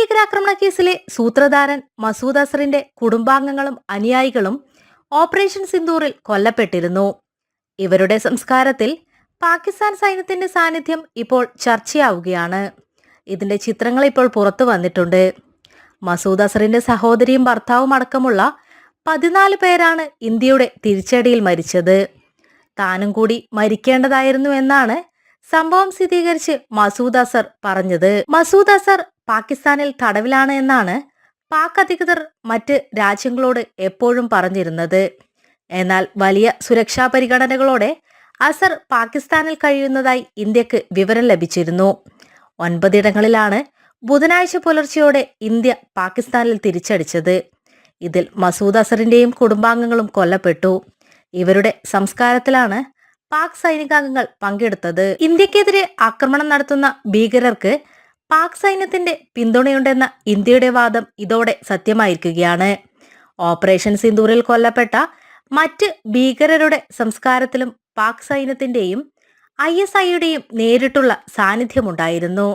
ഭീകരാക്രമണ കേസിലെ സൂത്രധാരൻ മസൂദ് അസറിന്റെ കുടുംബാംഗങ്ങളും അനുയായികളും ഓപ്പറേഷൻ സിന്ദൂറിൽ കൊല്ലപ്പെട്ടിരുന്നു. ഇവരുടെ സംസ്കാരത്തിൽ പാകിസ്ഥാൻ സൈന്യത്തിന്റെ സാന്നിധ്യം ഇപ്പോൾ ചർച്ചയാവുകയാണ്. ഇതിന്റെ ചിത്രങ്ങൾ ഇപ്പോൾ പുറത്തു വന്നിട്ടുണ്ട്. മസൂദ് അസറിന്റെ സഹോദരിയും ഭർത്താവും അടക്കമുള്ള പതിനാല് പേരാണ് ഇന്ത്യയുടെ തിരിച്ചടിയിൽ മരിച്ചത്. താനും കൂടി മരിക്കേണ്ടതായിരുന്നു എന്നാണ് സംഭവം സ്ഥിരീകരിച്ച് മസൂദ് അസർ പറഞ്ഞത്. മസൂദ് അസർ പാകിസ്ഥാനിൽ തടവിലാണ് എന്നാണ് പാക് അധികൃതർ മറ്റ് രാജ്യങ്ങളോട് എപ്പോഴും പറഞ്ഞിരുന്നത്. എന്നാൽ വലിയ സുരക്ഷാ പരിഗണനകളോടെ അസർ പാകിസ്ഥാനിൽ കഴിയുന്നതായി ഇന്ത്യയ്ക്ക് വിവരം ലഭിച്ചിരുന്നു. ഒൻപതിടങ്ങളിലാണ് ബുധനാഴ്ച പുലർച്ചെയോടെ ഇന്ത്യ പാകിസ്ഥാനിൽ തിരിച്ചടിച്ചത്. ഇതിൽ മസൂദ് അസറിന്റെയും കുടുംബാംഗങ്ങളും കൊല്ലപ്പെട്ടു. ഇവരുടെ സംസ്കാരത്തിലാണ് പാക് സൈനികാംഗങ്ങൾ പങ്കെടുത്തത്. ഇന്ത്യക്കെതിരെ ആക്രമണം നടത്തുന്ന ഭീകരർക്ക് പാക് സൈന്യത്തിന്റെ പിന്തുണയുണ്ടെന്ന ഇന്ത്യയുടെ വാദം ഇതോടെ സത്യമായിരിക്കുകയാണ്. ഓപ്പറേഷൻ സിന്ദൂറിൽ കൊല്ലപ്പെട്ട മറ്റ് ഭീകരരുടെ സംസ്കാരത്തിലും പാക് സൈന്യത്തിന്റെയും ഐ എസ് ഐയുടെയും നേരിട്ടുള്ള സാന്നിധ്യമുണ്ടായിരുന്നു.